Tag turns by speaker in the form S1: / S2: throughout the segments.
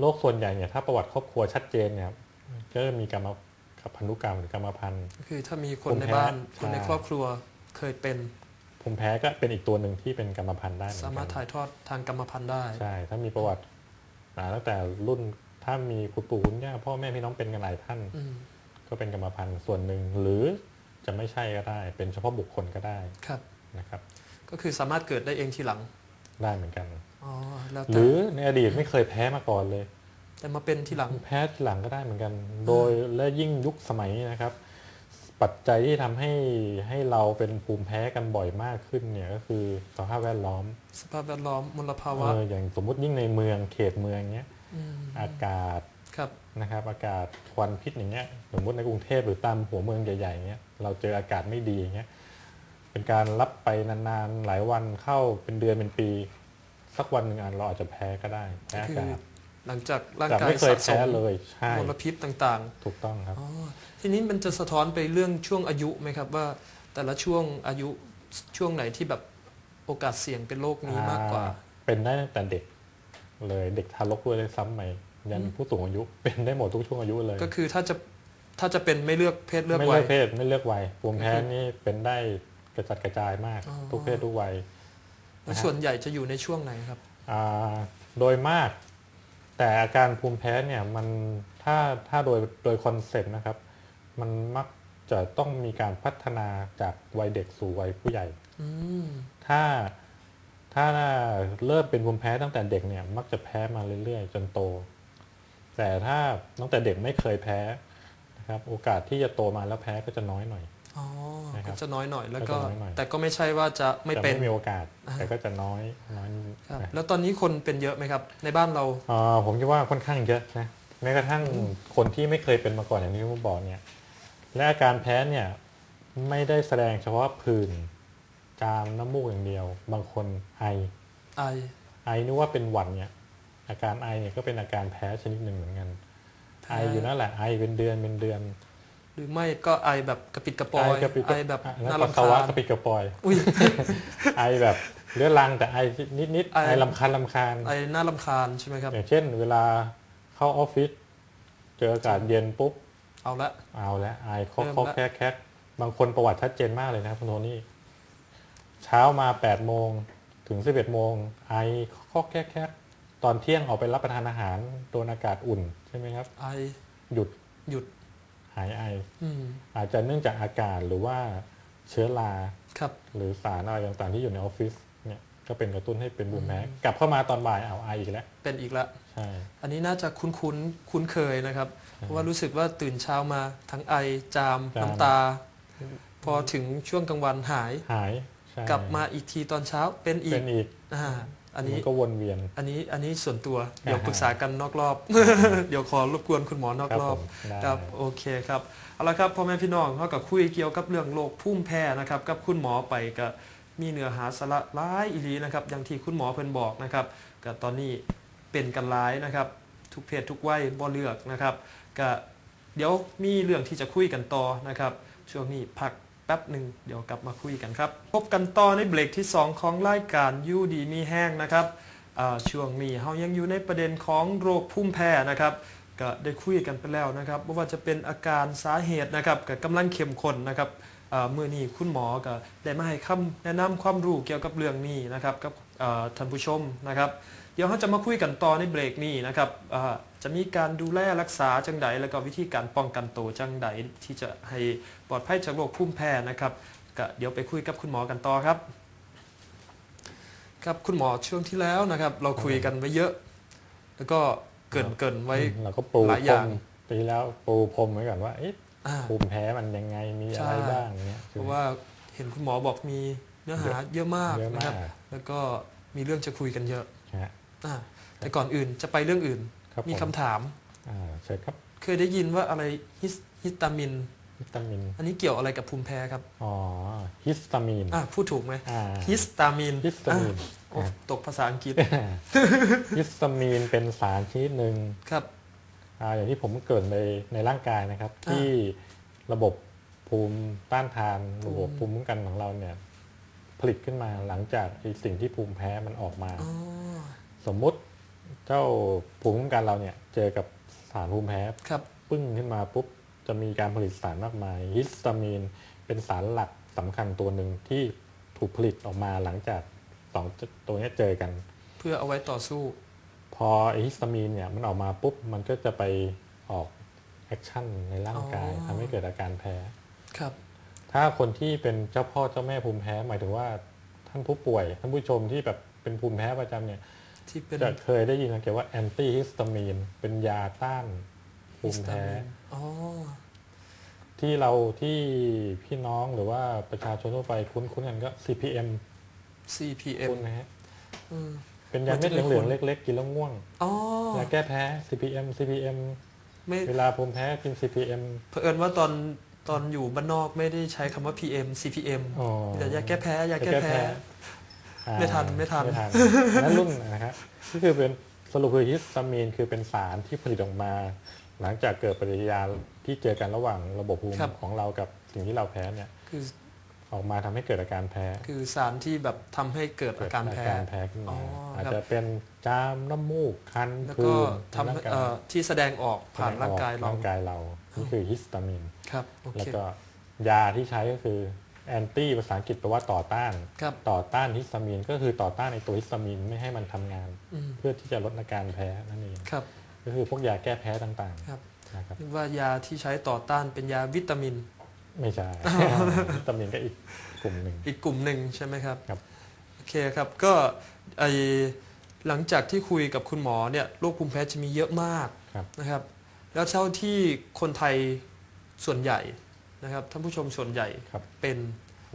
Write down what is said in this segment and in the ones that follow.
S1: โรคส่วนใหญ่เนี่ยถ้าประวัติครอบครัวชัดเจนเนี่ยก็จะมีกรรมพันธุกรรมหรือกรรมพันธุ์
S2: ก็คือถ้ามีคน
S1: ภูมิ
S2: ใน
S1: แพ้
S2: บ้านคนใน
S1: ใช่
S2: ครอบครัวเคยเป็น
S1: ภูมิแพ้ก็เป็นอีกตัวหนึ่งที่เป็นกรรมพันธุ์ได้เหมือน
S2: สามารถ
S1: กัน
S2: ถ่ายทอดทางกรรมพันธุ์ได้
S1: ใช่ ถ้ามีประวัติอ่าตั้งแต่รุ่นถ้ามีคุณปู่คุณย่าพ่อแม่พี่น้องเป็นกันหลายท่าน
S2: อืม
S1: ก็เป็นกรรมพันธุ์ส่วนหนึ่งหรือจะไม่ใช่ก็ได้ เป็นเฉพาะบุคคลก็ได้
S2: ครับ
S1: นะครับ
S2: ก็คือสามารถเกิดได้เองทีหลัง
S1: ได้เหมือนกัน
S2: อ๋อแล้ว
S1: ห
S2: แต่
S1: รือในอดีตไม่เคยแพ้มาก่อนเลย
S2: แต่มาเป็นทีหลัง
S1: แพ้ทีหลังก็ได้เหมือนกัน โดยและยิ่งยุคสมัยนี้นะครับ ปัจจัยที่ทำให้ให้เราเป็นภูมิแพ้กันบ่อยมากขึ้นเนี่ยก็คือสภาพแวดล้อม
S2: สภาพแวดล้อมมลภาวะ
S1: เอออย่างสมมุติยิ่งในเมืองเขตเมืองเนี้ย
S2: ม
S1: อากาศ
S2: ครับ
S1: นะครับ อากาศควันพิษอย่างเงี้ยสมมติในกรุงเทพหรือตามหัวเมืองใหญ่ๆเงี้ยเราเจออากาศไม่ดีอย่างเงี้ย เป็นการรับไปนานๆหลายวันเข้าเป็นเดือนเป็นปี สักวันหนึ่งอันเราอาจจะแพ้ก็ได้แพ้
S2: ก็
S1: อา
S2: คือ
S1: กาศ
S2: หลังจากร่าง
S1: แต่
S2: กาย
S1: ไม่เคย
S2: สะส
S1: แพ้
S2: ม
S1: เลยใช่
S2: มลพิษต่าง
S1: ถูกต้องครับ
S2: ๆอ๋อทีนี้มันจะสะท้อนไปเรื่องช่วงอายุไหมครับว่าแต่ละช่วงอายุช่วงไหนที่แบบโอกาสเสี่ยงเป็นโรคนี้มากกว่า
S1: อ่เป็นได้ตั้งแต่เด็กเลยเด็กทารกด้วยเลยซ้ำไปยัน
S2: อืม
S1: ผู้สูงอายุเป็นได้หมดทุกช่วงอายุเลย
S2: ก็คือถ้าจะถ้าจะเป็นไม่เลือกเพศเลือก
S1: ไม่
S2: วั
S1: เลื
S2: ย
S1: อกเพศไม่เลือกวัยภูมิแพ้
S2: ก็คือ
S1: นี่เป็นได้ กระจัดกระจายมาก
S2: อ๋อ
S1: ทุกเพศทุกวัย
S2: แล้วส่วนใหญ่จะอยู่ในช่วงไหนครับ
S1: อ่าโดยมาก แต่อาการภูมิแพ้เนี่ยมันถ้าถ้าโดยโดยคอนเซ็ปต์นะครับ มันมักจะต้องมีการพัฒนาจากวัยเด็กสู่วัยผู้ใหญ่
S2: อืม
S1: ถ้าถ้าเริ่มเป็นภูมิแพ้ตั้งแต่เด็กเนี่ยมักจะแพ้มาเรื่อยๆ จนโต แต่ถ้าตั้งแต่เด็กไม่เคยแพ้นะครับ โอกาสที่จะโตมาแล้วแพ้ก็จะน้อยหน่อย
S2: อ๋อ
S1: นะครับ
S2: ก็จะน้อยหน่อยแล้ว
S1: ก็
S2: ก็
S1: จะน้อยหน่อย
S2: แต่ก็ไม่ใช่ว่าจะไม่
S1: จะ
S2: เป็น
S1: ไม่มีโอกาส
S2: อ่า
S1: แต่ก็จะน้อยน้อย
S2: ครับ
S1: นะ
S2: แล้วตอนนี้คนเป็นเยอะไหมครับ ในบ้านเรา
S1: อ่าผมคิดว่าค่อนข้างเยอะนะแม้กระทั่งคนที่ไม่เคยเป็นมาก่อนอย่างที่ผมบอกเนี่ย และอาการแพ้เนี่ยไม่ได้แสดงเฉพาะผื่นจามน้ำมูกอย่างเดียว บางคนไอ
S2: ไอ
S1: ไอนึกว่าเป็นหวัดเนี่ย อาการไอเนี่ยก็เป็นอาการแพ้ชนิดหนึ่งเหมือนกัน
S2: แพ้
S1: ไออยู่นั่นแหละไอเป็นเดือนเป็นเดือน
S2: หรือไม่ก็ไอแบบกระปิดกระปอย
S1: กระปิด
S2: ไอแบบ
S1: แล้ว
S2: น่า
S1: ปัส
S2: รำ
S1: สาวะ
S2: คาญ
S1: กระปิดกระปอย
S2: อุ้ย
S1: ไอแบบเรื้อรังแต่ไอนิดนิดๆ
S2: ไอ
S1: ไอลำคาญลำคาญ
S2: ไอน่ารำคาญใช่ไหมครับ
S1: อย่างเช่น เวลาเข้าออฟฟิศเจออากาศเย็นปุ๊บ
S2: เอาละ
S1: เอาแล้วไอคอก
S2: เริ่ม
S1: คอก
S2: ละ
S1: แคกแคกบางคนประวัติชัดเจนมากเลยนะครับคุณโทนี่เช้ามา8ปดโมงถึง11บเอ็ดโมงไอคอกแคกแคกตอนเที่ยงออกไปรับประทานอาหารโดนอากาศอุ่นใช่ไหมครับ
S2: ไอ
S1: หยุด
S2: หยุด
S1: หายไอ
S2: อืม
S1: อาจจะเนื่องจากอากาศหรือว่าเชื้อรา
S2: ครับ
S1: หรือสารอะไรต่างๆที่อยู่ในออฟฟิศเนี่ยก็เป็นกระตุ้นให้เป็นบุมแพ้
S2: อืม
S1: กลับเข้ามาตอนบ่ายเอาไออีกแล้ว
S2: เป็นอีกละ
S1: ใช่
S2: อันนี้น่าจะคุ้นคุ้นๆคุ้นเคยนะครับ เพราะว่ารู้สึกว่าตื่นเช้ามาทั้งไอจาม
S1: จาม
S2: น้ำตา พอถึงช่วงกลางวันหาย
S1: หายใช่
S2: กลับมาอีกทีตอนเช้าเป็นอี
S1: เป็
S2: ก
S1: นอีก
S2: อ่าอันนี้
S1: มันก็วนเวียน
S2: อันนี้อันนี้ส่วนตัว
S1: อ่าฮะ
S2: เดี๋ยวปรึกษากันนอกรอบ เดี๋ยวขอรบกวนคุณหมอนอก
S1: ครับ
S2: รอ
S1: ผ
S2: บ
S1: มได้
S2: ครับโอเคครับเอาละครับพ่อแม่พี่น้องเขากับคุยเกี่ยวกับเรื่องโรคพุ่มแพ้นะครับกับคุณหมอไปก็มีเนื้อหาสาระหลายอีหลีนะครับอย่างที่คุณหมอเพิ่นบอกนะครับก็ตอนนี้เป็นกันหลายนะครับ ทุกเพศทุกวัยบ่เลือกนะครับก็เดี๋ยวมีเรื่องที่จะคุยกันต่อนะครับช่วงนี้พัก แป๊บหนึ่งเดี๋ยวกลับมาคุยกันครับ พบกันต่อในเบรกที่ 2 ของรายการยูดีมีแห้งนะครับช่วงนี้เฮายังอยู่ในประเด็นของโรคพุ่มแพ้นะครับก็ได้คุยกันไปแล้วนะครับว่าจะเป็นอาการสาเหตุนะครับกับกำลังเข้มข้นนะครับเมื่อนี้คุณหมอก็ได้มาให้คำแนะนำความรู้เกี่ยวกับเรื่องนี้นะครับกับท่านผู้ชมนะครับ เดี๋ยวเราจะมาคุยกันต่อในเบรกนี้นะครับ จะมีการดูแลรักษาจังใดแล้วก็วิธีการป้องกันตัวจังใดที่จะให้ปลอดภัยจากโรคภูมิแพ้นะครับก็เดี๋ยวไปคุยกับคุณหมอกันต่อครับ ครับคุณหมอช่วงที่แล้วนะครับ เราคุยกันไว้เยอะ แล้วก็เกรินเกรินไว้
S1: เราก็ปู
S2: หลาย
S1: พ
S2: อ
S1: ร
S2: ย่าง
S1: มปีแล้วปูพรมไว้ก่อนว่าเอ๊ะ
S2: อ่า
S1: ภูมิแพ้มันยังไงมีอะไร
S2: ใช่
S1: บ้างเนี่ย
S2: เพราะว่าเห็นคุณหมอบอกมีเนื้อหาเยอะมาก
S1: เยอะ
S2: นะ
S1: มา
S2: ค
S1: ก
S2: รับ แล้วก็มีเรื่องจะคุยกันเยอะ
S1: นะฮะ
S2: อ่าแต่ก่อนอื่นจะไปเรื่องอื่น
S1: ครับ
S2: มี
S1: ผ
S2: คำถาม
S1: อ่าเชิญครับ
S2: เคยได้ยินว่าอะไรฮิสฮิสตามิน
S1: ฮิสตามิน
S2: อันนี้เกี่ยวอะไรกับภูมิแพ้ครับ
S1: อ๋อฮิสตามีน
S2: อ่าพูดถูกไหม
S1: อ่า
S2: ฮิสตามิน
S1: ฮิสตามีน
S2: อะโอ้ตกภาษาอังกฤษ
S1: ฮิสตามีนเป็นสารชนิดหนึ่ง
S2: ครับ
S1: อ่าอย่างที่ผมเกริดในในร่างกายนะครับ
S2: อ่า
S1: ที่ระบบภูมิต้านทาน
S2: ภูมิ
S1: ระบบภูมิคุ้มกันของเราเนี่ยผลิตขึ้นมาหลังจากไอ้สิ่งที่ภูมิแพ้มันออกมา
S2: อ๋อ
S1: สมมุติ เจ้าภูมิคุ้มกันเราเนี่ยเจอกับสารภูมิแพ้
S2: ครับ
S1: ปึ้งขึ้นมาปุ๊บจะมีการผลิตสารมากมายฮิสตามีนเป็นสารหลักสำคัญตัวหนึ่งที่ถูกผลิตออกมาหลังจากสองตัวเนี้ยเจอกัน
S2: เพื่อเอาไว้ต่อสู้
S1: พอไอฮิสตามีนเนี่ยมันออกมาปุ๊บมันก็จะไปออกแอคชั่นในร่างกาย
S2: อ๋อ
S1: ทำให้เกิดอาการแพ้
S2: ครับ
S1: ถ้าคนที่เป็นเจ้าพ่อเจ้าแม่ภูมิแพ้หมายถึงว่าท่านผู้ป่วย ท่านผู้ชมที่แบบเป็นภูมิแพ้ประจำเนี่ย
S2: ที่เป็น
S1: จะเคยได้ยินกันเกี่ยวว่าแอนตี้ฮิสตามีนเป็นยาต้านภูมิแพ้
S2: อ๋อ
S1: ที่เราที่พี่น้องหรือว่าประชาชนทั่วไปคุ้นคุ้นกันก็ CPM
S2: CPM
S1: คุ้นนะฮะ
S2: อืม
S1: เป็นยาเม็ด
S2: มันจะ
S1: เหลือง
S2: คุ้
S1: ๆ
S2: น
S1: เล็ก ๆ กินแล้วง่วง
S2: อ๋อยา
S1: แก้แพ้ CPM CPM
S2: ไม่
S1: เวลาภูมิแพ้กิน CPM
S2: เผอิญว่าตอนตอนอยู่บ้านนอกไม่ได้ใช้คำว่า PM CPM
S1: อ๋อ
S2: แต่ยาแก้แพ้ยาแก้แพ้
S1: อ่า
S2: ไม่ทันไม่ทัน
S1: ไม่ทันนั่นรุ่นนะฮะก็คือเป็นสรุปคือฮิสตามีนคือเป็นสารที่ผลิตออกมา หลังจากเกิดปฏิกิริยาที่เจอกันระหว่างระบบภูมิ
S2: ครับ
S1: ของเรากับสิ่งที่เราแพ้เนี่ย
S2: คือ
S1: ออกมาทำให้เกิดอาการแพ้
S2: คือสารที่แบบทำให้เกิดอาการแพ้
S1: แพ้ขึ้น
S2: อ๋
S1: มา
S2: อครับ
S1: อาจจะเป็นจามน้ำมูกคัน
S2: แล้ว
S1: คื
S2: ก็
S1: น
S2: ทำ
S1: ร่างกาย
S2: เอ่อที่แสดงออกผ่านร่างกายเรา
S1: ร่างกายเรานี่คือฮิสตามีน
S2: ครับโอ
S1: แล้ว
S2: เค
S1: ก็ยาที่ใช้ก็คือ แอนตี้ภาษาอังกฤษแปลว่าต่อต้าน
S2: ครับ
S1: ต่อต้านฮิสตามีนก็คือต่อต้านในตัวฮิสตามีนไม่ให้มันทำงาน
S2: อืม
S1: เพื่อที่จะลดอาการแพ้นั่นเอง
S2: ครับ
S1: ก็คือพวกยาแก้แพ้ต่าง
S2: ครับ
S1: ๆนะครับ
S2: นึกว่ายาที่ใช้ต่อต้านเป็นยาวิตามิน
S1: ไม่ใช่ฮิสตามีนก็อีกกลุ่มหนึ่ง
S2: อีกกลุ่มหนึ่งใช่ไหมครับ
S1: ครับ
S2: โอเคครับก็ไอหลังจากที่คุยกับคุณหมอเนี่ยโรคภูมิแพ้จะมีเยอะมาก
S1: ครับ
S2: นะครับ แล้วเท่าที่คนไทยส่วนใหญ่ นะครับท่านผู้ชมส่วนใหญ่
S1: ครับ
S2: เป็น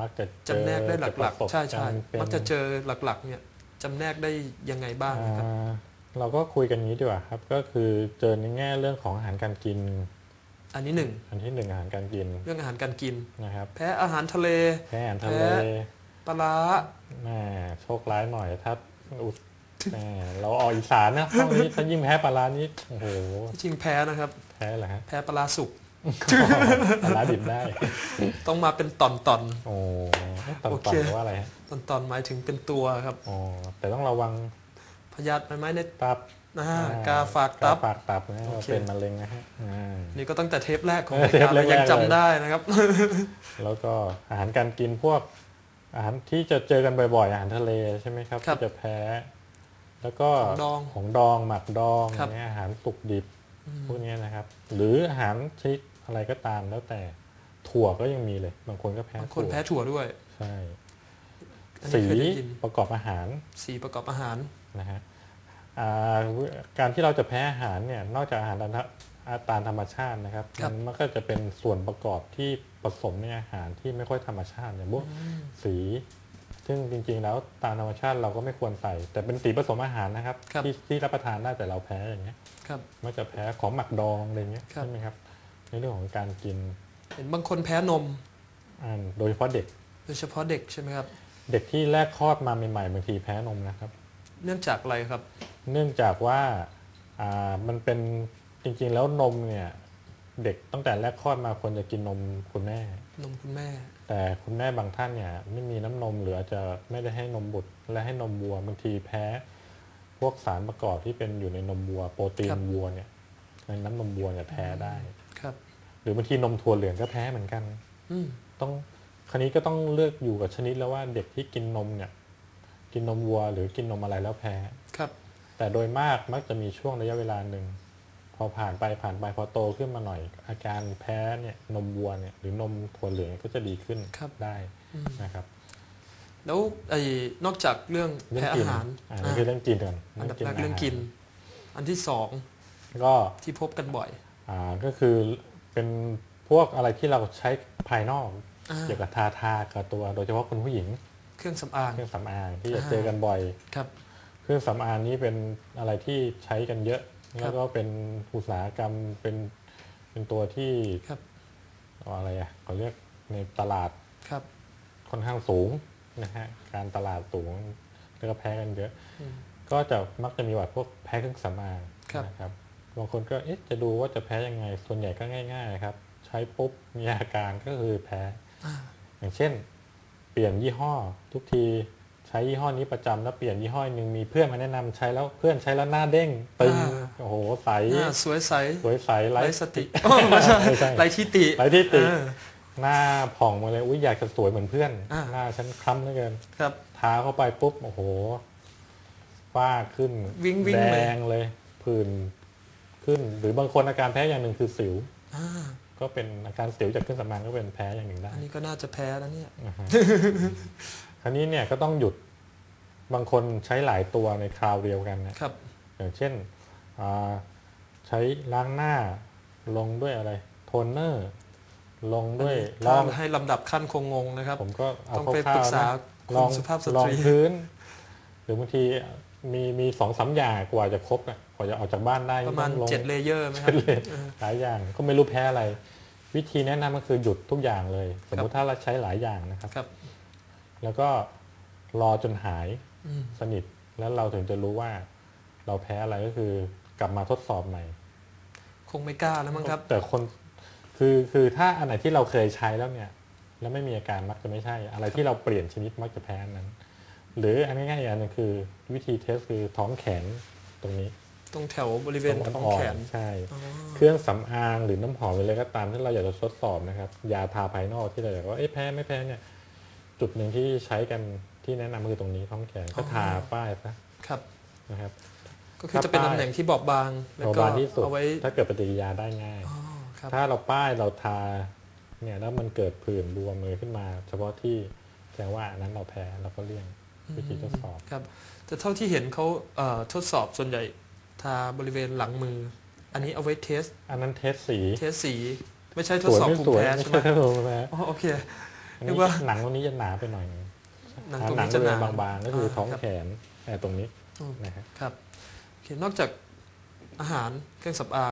S1: มักจะเจอ
S2: จำแนกได้หลัก
S1: ประสบ
S2: ๆใช่ใช่
S1: การณ์เป็น
S2: มักจะเจอหลักๆเนี่ยจำแนกได้ยังไงบ้างนะครับ
S1: อ่าเราก็คุยกันนี้ดีกว่าครับ ก็คือเจอในแง่เรื่องของอาหารการกิน
S2: อันนี้หนึ่ง
S1: อันที่หนึ่งอาหารการกิน
S2: เรื่องอาหารการกิน
S1: นะครับ
S2: แพ้อาหารทะเล
S1: แพ้อาหารทะเล
S2: แพ้ปลาร้า
S1: แหม่โชคร้ายหน่อยถ้าอุดแหม่เราออกอีสานนะห้องนี้ถ้ายิ่งแพ้ปลาร้านี้โอ้โห
S2: ที่จริงแพ้นะครับ
S1: แพ้เหรอฮะ
S2: แพ้ปลาร้าสุก
S1: ปลาร้าดิบได้
S2: ต้องมาเป็นตอนตอน
S1: โอ้ตอน
S2: โอ
S1: ตอ
S2: เค
S1: นว่าอะไรฮะ
S2: ตอนตอนๆหมายถึงเป็นตัวครับ
S1: อ๋อแต่ต้องระวัง
S2: พยาธิใบไม้ใน
S1: ตับ
S2: นะ
S1: อ่
S2: กาฝากตับ
S1: ฝากตับนะ
S2: โอ
S1: เรา
S2: เค
S1: เป็นมะเร็งนะฮะอ่า
S2: นี่ก็ตั้งแต่เทปแรกของ
S1: เออ
S2: รายการ
S1: เทปแรกๆ
S2: ยัง
S1: เลย
S2: จำได้นะครับ
S1: แล้วก็อาหารการกินพวก อาหารที่จะเจอกันบ่อยๆ อาหารทะเลใช่ไหมครับ
S2: ครับ
S1: ที่จะแพ้ แล้วก็
S2: ของดอง
S1: ของดองหมักดอง
S2: ครับ
S1: เนี่ยอาหารสุกดิบ
S2: อืม
S1: พวกเนี้ยนะครับ หรืออาหารชนิด อะไรก็ตามแล้วแต่ถั่วก็ยังมีเลย บางคนก็แพ้
S2: บางคน
S1: ถั่ว
S2: แพ้ถั่วด้วย
S1: ใช่
S2: อัน
S1: สี
S2: นี้เคยได้ยิน
S1: ประกอบอาหาร
S2: สีประกอบอาหาร
S1: นะฮะอ่าการที่เราจะแพ้อาหารเนี่ยนอกจากอาหารตามธรรมตามธรรมชาตินะครับ
S2: ครับ
S1: มันก็จะเป็นส่วนประกอบที่ผสมในอาหารที่ไม่ค่อยธรรมชาติอย่างพวกสี ซึ่งจริงๆแล้วตามธรรมชาติเราก็ไม่ควรใส่ แต่เป็นสีผสมอาหารนะครับ
S2: ครับ
S1: ที่ที่รับประทานได้แต่เราแพ้อย่างเงี้ย
S2: ครับ
S1: มักจะแพ้ของหมักดองอะไรเงี้ย
S2: ครับ
S1: ใช่ไหมครับใน เรื่องของการกิน
S2: เห็นบางคนแพ้นม
S1: อ่าโดยเฉพาะเด็ก
S2: โดยเฉพาะเด็กใช่ไหมครับ
S1: เด็กที่แรกคลอดมาใหม่ๆบางทีแพ้นมนะครับ
S2: เนื่องจากอะไรครับ
S1: เนื่องจากว่าอ่ามันเป็นจริงๆแล้วนมเนี่ยเด็กตั้งแต่แรกคลอดมาควรจะกินนมคุณแม่
S2: นมคุณแม่
S1: แต่คุณแม่บางท่านเนี่ยไม่มีน้ำนมหรืออาจจะไม่ได้ให้นมบุตร และให้นมวัวบางทีแพ้ พวกสารประกอบที่เป็นอยู่ในนมวัว โปรตี
S2: ครั
S1: น
S2: บ
S1: วัวเนี่ยในน้ำนมวัวเนี่ยแพ้ได้
S2: ค รับ
S1: หรือบางทีนมถั่วเหลืองก็แพ้เหมือนกัน
S2: อืม
S1: ต้องคราวนี้ก็ต้องเลือกอยู่กับชนิดแล้วว่าเด็กที่กินนมเนี่ย กินนมวัว หรือกินนมอะไรแล้วแพ้
S2: ครับ
S1: แต่โดยมากมักจะมีช่วงระยะเวลาหนึ่งพอผ่านไปผ่านไปพอโตขึ้นมาหน่อย อาการแพ้เนี่ยนมวัวเนี่ยหรือนมถั่วเหลืองก็จะดีขึ้น
S2: ครับ
S1: ได้
S2: อืม
S1: นะครับ
S2: แล้วไอ้นอกจากเรื่อง
S1: เรื่อง
S2: แพ้
S1: กิ
S2: อานหาร
S1: อ่า
S2: อ่า
S1: นี่คือเรื่องกินก่อน
S2: อันดับแรกเรื่องกิน อันที่สอง
S1: ก็
S2: ที่พบกันบ่อย
S1: อ่าก็คือ เป็นพวกอะไรที่เราใช้ภายนอก
S2: อ่า
S1: เกี่ยวกับทาทากับตัว โดยเฉพาะคุณผู้หญิง
S2: เครื่องสำอาง
S1: เครื่องสำอางที่จะ
S2: อ่า
S1: เจอกันบ่อย
S2: ครับ
S1: เครื่องสำอางนี้เป็นอะไรที่ใช้กันเยอะ
S2: ครับ
S1: แล้วก็เป็นอุตสาหกรรมเป็นเป็นตัวที่
S2: ครับ
S1: อะไรอะเขาเรียกในตลาด
S2: ครับ
S1: ค่อนข้างสูงนะฮะการตลาดสูงแล้วก็แพ้กันเยอะ
S2: อืม
S1: ก็จะมักจะมีว่าพวกแพ้เครื่องสำอาง
S2: ครับ
S1: นะครับ บางคนก็เอ๊ะจะดูว่าจะแพ้ยังไง ส่วนใหญ่ก็ง่ายๆครับ ใช้ปุ๊บมีอาการก็คือแพ้
S2: อ่า
S1: อย่างเช่น เปลี่ยนยี่ห้อ ทุกทีใช้ยี่ห้อนี้ประจำแล้วเปลี่ยนยี่ห้อหนึ่งมีเพื่อนมาแนะนำใช้แล้วเพื่อนใช้แล้วหน้าเด้งตึง
S2: อ่า
S1: โอ้โหใส
S2: หน้าสวยใส
S1: สวยใส
S2: ไร้
S1: ไร้
S2: สติโอ้ไม่ใช่
S1: ไม่ใช่
S2: ไร้ที่ติ
S1: ไร้ที่ติ
S2: เออ
S1: หน้าผ่องมาเลยอุ้ยอยากจะสวยเหมือนเพื่อน
S2: อ่า
S1: หน้าฉันคล้ำเหลือเกิน
S2: ครับ
S1: ทาเข้าไปปุ๊บโอ้โหฝ้าขึ้น
S2: วิ่งวิ่ง
S1: แด
S2: เลย
S1: งเลยผื่น ขึ้น หรือบางคนอาการแพ้อย่างหนึ่งคือสิว
S2: อ่า
S1: ก็เป็นอาการสิวจากเครื่องสำอางก็เป็นแพ้อย่างหนึ่งได้
S2: อันนี้ก็น่าจะแพ้แล้วเนี่ย
S1: นะฮะ คราวนี้เนี่ยก็ต้องหยุดบางคนใช้หลายตัวในคราวเดียวกันนะครับ อย่างเช่นอ่าใช้ล้างหน้าลงด้วยอะไร โทนเนอร์ ลงด้วยล
S2: ถ้า
S1: อง
S2: ให้ลำดับขั้นคงงงนะครับ
S1: ผมก็เอา
S2: ต้อง
S1: ค
S2: ไป
S1: ร่า
S2: ปรึ
S1: ว
S2: ก
S1: ๆ
S2: ษา
S1: นะ
S2: คุ
S1: ลอง
S2: ณสุภาพส
S1: ลอ
S2: ต
S1: ง
S2: รี
S1: พื้น หรือบางที มีมีสองสามอย่างกว่าจะครบอะกว่าจะออกจากบ้านได้
S2: ประมาณ
S1: ต้องลง
S2: เจ็ดเลเยอร์ไหมครับ
S1: เจ็ดเลหลายอย่างก็ไม่รู้แพ้อะไร วิธีแนะนำก็คือหยุดทุกอย่างเลย สมมติถ้าเราใช้หลายอย่างนะครับ
S2: ครับ
S1: แล้วก็รอจนหาย
S2: อืม
S1: สนิทแล้วเราถึงจะรู้ว่า เราแพ้อะไรก็คือกลับมาทดสอบใหม่
S2: คงไม่กล้าแล้วมั้งครับ
S1: แต่คนคือคือถ้าอันไหนที่เราเคยใช้แล้วเนี่ย แล้วไม่มีอาการมักจะไม่ใช่ อะไรที่เราเปลี่ยนชนิดมักจะแพ้อันนั้น หรืออันง่ายๆอย่างหนึงคือวิธีเทสคือท้องแขนตรงนี้
S2: ตรงแถวบริเวณ
S1: ตรง
S2: ท้อง
S1: อ่อ
S2: แข
S1: น
S2: น
S1: ๆใช่
S2: อ๋อ
S1: เครื่องสำอางหรือน้ำหอมหรืออะไรก็ตามที่เราอยากจะทดสอบนะครับ ยาทาภายนอกที่เราอยากว่าเอ๊ะแพ้ไม่แพ้เนี่ย จุดหนึ่งที่ใช้กันที่แนะนำคือตรงนี้ท้องแขนก็ทาป้ายซะ
S2: ครับ
S1: นะครับ
S2: ก็คือจะเป็นตำแหน่งที่บอบบางแล้ว
S1: เบา
S2: ก็
S1: บางที่สุด
S2: เอาไว้
S1: ถ้าเกิดปฏิกิริยาได้ง่าย
S2: อ๋อครับ
S1: ถ้าเราป้ายเราทาเนี่ยแล้วมันเกิดผื่นบวมเลยขึ้นมา เฉพาะที่แสดงว่าอันนั้นเราแพ้เราก็เลี่ยง วิธีทดสอบ
S2: ครับแต่เท่าที่เห็นเขาเอ่อทดสอบส่วนใหญ่ทาบริเวณหลังมือ อันนี้เอาไว้เทส
S1: อันนั้นเทสสี
S2: เทสสี ไม่ใช่ท
S1: ส
S2: ด
S1: วย
S2: สอบ
S1: ไม่
S2: ภู
S1: ส
S2: มิ
S1: วย
S2: แพ้
S1: ไม่
S2: ใช่ไหม
S1: ใช่ภูมิแพ้
S2: อ๋อโอเค
S1: อัน
S2: นึ
S1: นี้
S2: กว่า
S1: หนังตรงนี้จะหนาไปหน่อยนึง
S2: หนัง
S1: อ่า
S2: ตรง
S1: หนัง
S2: นี้
S1: บ
S2: จะ
S1: ริ
S2: ห
S1: เว
S2: นา
S1: ณบางๆก็คือท้อง
S2: ครับ
S1: แขนแต่ตรงนี้
S2: อืม
S1: นะครับ
S2: ครับโอเคนอกจากอาหารเครื่องสำอาง